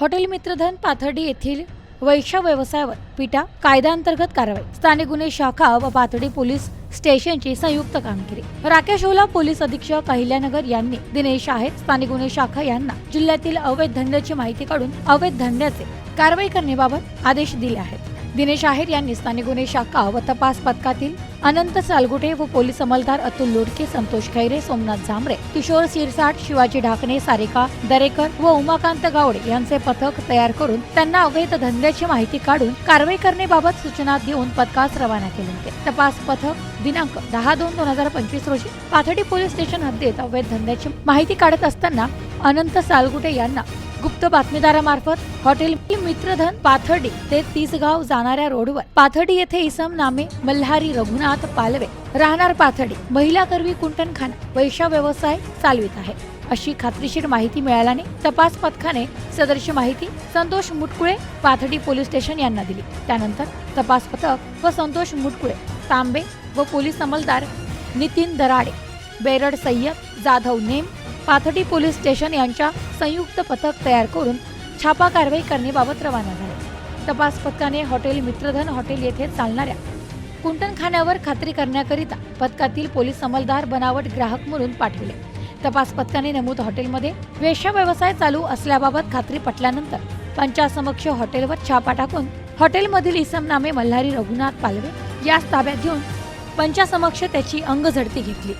Hotel मित्रधन Pathardi येथील वैश्य व्यवसायावर पिटा कायद्याअंतर्गत कारवाई. स्थानिक गुन्हे शाखा व पाथर्डी पोलीस स्टेशनची संयुक्त कामगिरी. राकेश ओला पोलीस अधीक्षक अहिल्यानगर यांनी दिनेश आहेत स्थानिक गुन्हे शाखा यांना जिल्ह्यातील अवैध धंद्याची माहिती काढून अवैध धंद्याचे कारवाई करण्याबाबत आदेश दिले आहेत. दिनेश आहेर यांनी स्थानिक गुन्हे शाखा व तपास पथकातील अनंत सालगुटे व पोलीस अंमलदार अतुल लोडके संतोष खैरे सोमनाथ झांबरे किशोर सिरसाट शिवाजी ढाकणे सारिका दरेकर व उमाकांत गावडे यांचे पथक तयार करून त्यांना अवैध धंद्याची माहिती काढून कारवाई करण्याबाबत सूचना देऊन पथकास रवाना केले होते. तपास पथक दिनांक दहा दोन दोन हजार पंचवीस रोजी पाथडी पोलीस स्टेशन हद्दीत अवैध धंद्याची माहिती काढत असताना अनंत सालगुटे यांना गुप्त बातमीदारामार्फत हॉटेल मित्रधन पाथर्डी ते तिसगाव जाणाऱ्या रोडवर. पाथर्डी येथे इसम नामे मल्हारी रघुनाथ पालवे राहणार पाथर्डी. महिला करवी कुंटणखाना वैशा व्यवसाय चालवित आहे. अशी खात्रीशीर माहिती मिळाल्याने तपास पथकाने सदरची माहिती संतोष मुटकुळे पाथडी पोलीस स्टेशन यांना दिली. त्यानंतर तपास पथक व संतोष मुटकुळे तांबे व पोलीस अंमलदार नितीन दराडे बेरड सय्यद जाधव नेम पाथडी पोलीस स्टेशन यांच्या संयुक्त पथक तयार करून छापा कारवाई करण्याबाबत रवाना झाले. तपास पथकाने हॉटेल मित्रधन हॉटेल येथे चालणाऱ्या कुंटणखान्यावर खात्री करण्याकरिता पथकातील पोलीस अंमलदार बनावट ग्राहक म्हणून पाठविले. तपास पथकाने नमूद हॉटेलमध्ये वेश्या व्यवसाय चालू असल्याबाबत खात्री पटल्यानंतर पंचासमक्ष हॉटेलवर छापा टाकून हॉटेलमधील इसम नामे मल्हारी रघुनाथ पालवे यास ताब्यात घेऊन पंचासमक्ष त्याची अंगझडती घेतली.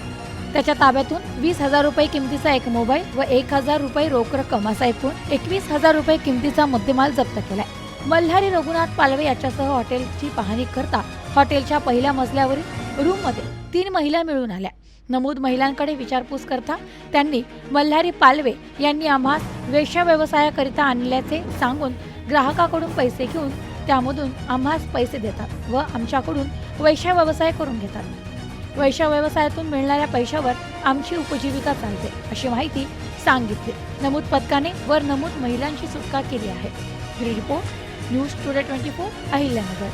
त्याच्या ताब्यातून वीस हजार रुपये किमतीचा एक मोबाईल व एक हजार रुपये रोख रक्कम असा एकूण एकवीस हजार रुपये किमतीचा मुद्देमाल जप्त केलाय. मल्हारी रघुनाथ पालवे याच्यासह हॉटेलची पाहणी करता हॉटेलच्या पहिल्या मजल्यावरील रूममध्ये तीन महिला मिळून आल्या. नमूद महिलांकडे विचारपूस करता त्यांनी मल्हारी पालवे यांनी आम्हास वेश्या व्यवसायाकरिता आणल्याचे सांगून ग्राहकाकडून पैसे घेऊन त्यामधून आम्हास पैसे देतात व आमच्याकडून वैश्य व्यवसाय करून घेतात. वैश्य व्यवसायातून मिळणाऱ्या पैशावर आमची उपजीविका चालते अशी माहिती सांगितली. नमूद पथकाने वर नमूद महिलांची सुटका केली आहे. Report news today twenty four Ahilyanagar.